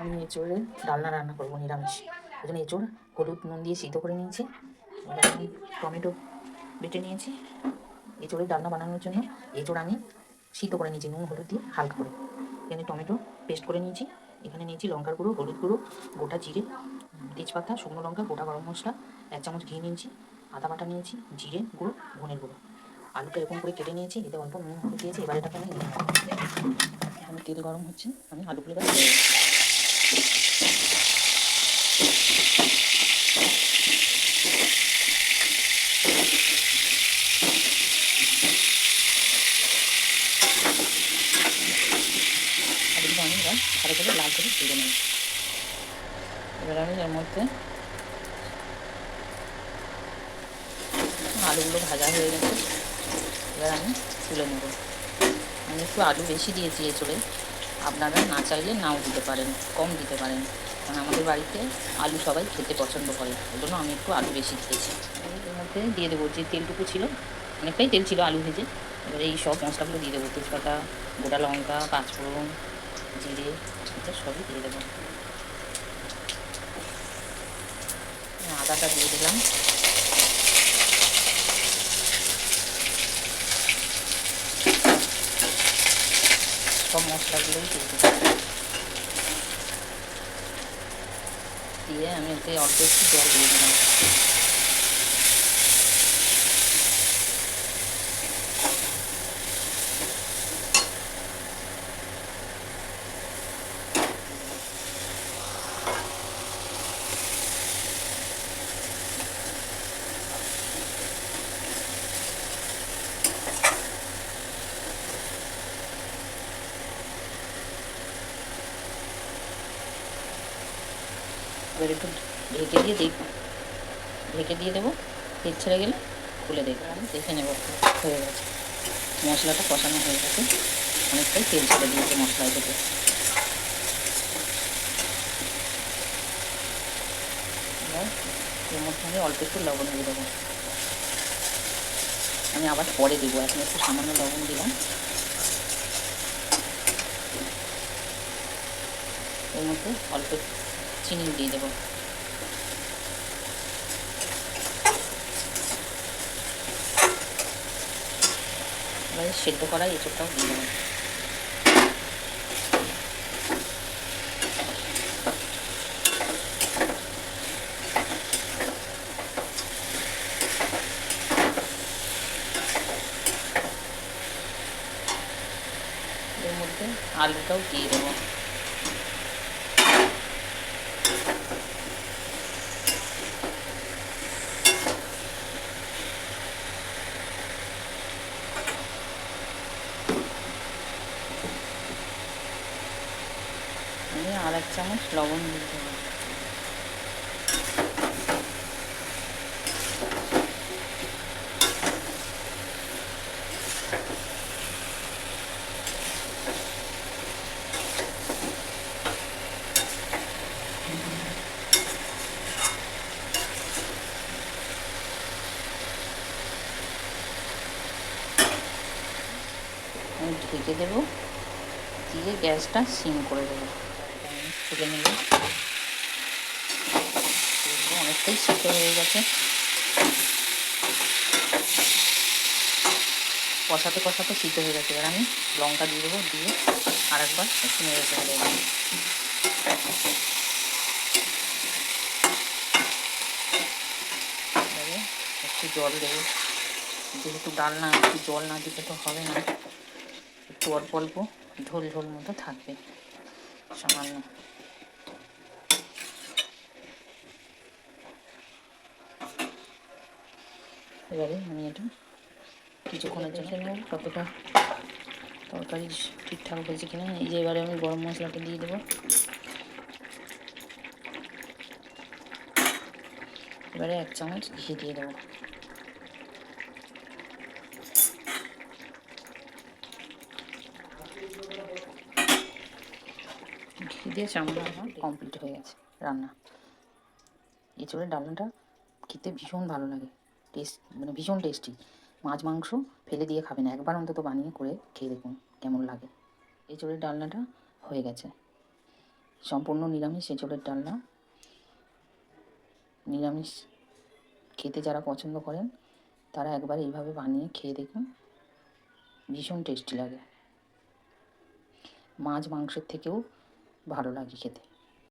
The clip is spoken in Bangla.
আমি এঁচোড়ের ডালনা রান্না করব, নিরামিষ। ওই জন্য এঁচোড় হলুদ নুন দিয়ে সিদ্ধ করে নিয়েছি আমি টমেটো বেটে নিয়েছি। এঁচোড়ের ডালনা বানানোর জন্য এঁচোড় আমি সিদ্ধ করে নিয়েছি, নুন, হলুদ দিয়ে হালকা করে। এখানে টমেটো পেস্ট করে নিয়েছি, এখানে নিয়েছি লঙ্কার গুঁড়ো, হলুদ গুঁড়ো, গোটা জিরে, তেজপাতা, শুকনো লঙ্কা, গোটা গরম মশলা, এক চামচ ঘি নিয়েছি, আদা বাটা নিয়েছি, জিরে গুঁড়ো, ধনের গুঁড়ো। আলুটা এরকম করে কেটে নিয়েছি, এতে অল্প নুন হলুদ দিয়েছি, এবার এটাকে আমি। এখানে তেল গরম হচ্ছে, আমি আলুগুলো এবার দিয়ে দেবো। আলুগুলো ভালো করে লাল করে ভেজে নেব এবার আমি এর মধ্যে আলুগুলো ভাজা হয়ে গেছে। এবার আমি তুলে নেব। আমি একটু আলু বেশি দিয়েছি এঁচড়ে আপনারা না চাইলে নাও দিতে পারেন, কম দিতে পারেন। কারণ আমাদের বাড়িতে আলু সবাই খেতে পছন্দ করে। ওই জন্য আমি একটু আলু বেশি দিয়েছি। এর মধ্যে দিয়ে দেবো যে তেলটুকু ছিল, অনেকটাই তেল ছিল আলু ভেজে। এবারে এই সব মশলাগুলো দিয়ে দেবো। তেজপাতা, গোটা লঙ্কা, পাঁচফোড়ন জিরে এটা সবই দিয়ে দেবো। আদাটা দিয়ে দিলাম। সব মশলাগুলোই দিয়ে দেবো দিয়ে আমি ওতে অল্প একটু জল দিয়ে দিলাম। এবার একটু ঢেকে দিয়ে দেখ ঢেকে দিয়ে দেবো। তেল ছেড়ে গেলে খুলে দেখব আমি দেখে নেব হয়ে গেছে। মশলাটা কষানো হয়ে গেছে। অনেকটাই তেল ছেড়ে দিয়েছে মশলায় থেকে। এর মধ্যে আমি অল্প একটু লবণ দিয়ে দেবো। আমি আবার পরে দেবো। এখন একটু সামান্য লবণ দিলাম। এর মধ্যে অল্প চিনি দিয়ে দেবো এবারে সেদ্ধ করা এঁচোড়টাও দিয়ে দেবো এর মধ্যে আলুটাও দিয়ে দেবো আমি আর এক চামচ লবণ দিয়ে দেবো। ঢেকে দেবো দিয়ে গ্যাসটা সিম করে দেবো। তুলে নেব। অনেকটাই সিদ্ধ হয়ে গেছে। কষাতে কষাতে সিদ্ধ হয়ে গেছে। এবার আমি লঙ্কা দিয়ে দেবো, দিয়ে আরেকবার একটু নেড়ে চেড়ে দেবো একটু জল দেবো। যেহেতু ডাল না, একটু জল না দিতে তো হবে না। একটু অল্প অল্প ঝোল ঝোল মতো থাকবে। সামান্য। এবারে আমি এটা কিছুক্ষণের জন্য নেব কতটা তরকারি ঠিকঠাক হয়েছে কিনা, এই যে এবারে আমি গরম মশলাটা দিয়ে দেবো। এবারে এক চামচ ঘি দিয়ে দেবো। ঘি দিয়ে চামড়া আমার কমপ্লিট হয়ে গেছে রান্না। এঁচড়ের ডালনাটা খেতে ভীষণ ভালো লাগে। টেস্ট মানে ভীষণ টেস্টি মাছ, মাংস ফেলে দিয়ে খাবে না। একবার অন্তত বানিয়ে করে খেয়ে দেখুন কেমন লাগে। এঁচড়ের ডালনাটা হয়ে গেছে। সম্পূর্ণ নিরামিষ এঁচোড়ের ডালনা। নিরামিষ খেতে যারা পছন্দ করেন, তারা একবার এইভাবে বানিয়ে খেয়ে দেখুন। ভীষণ টেস্টি লাগে। মাছ, মাংসের থেকেও ভালো লাগে খেতে।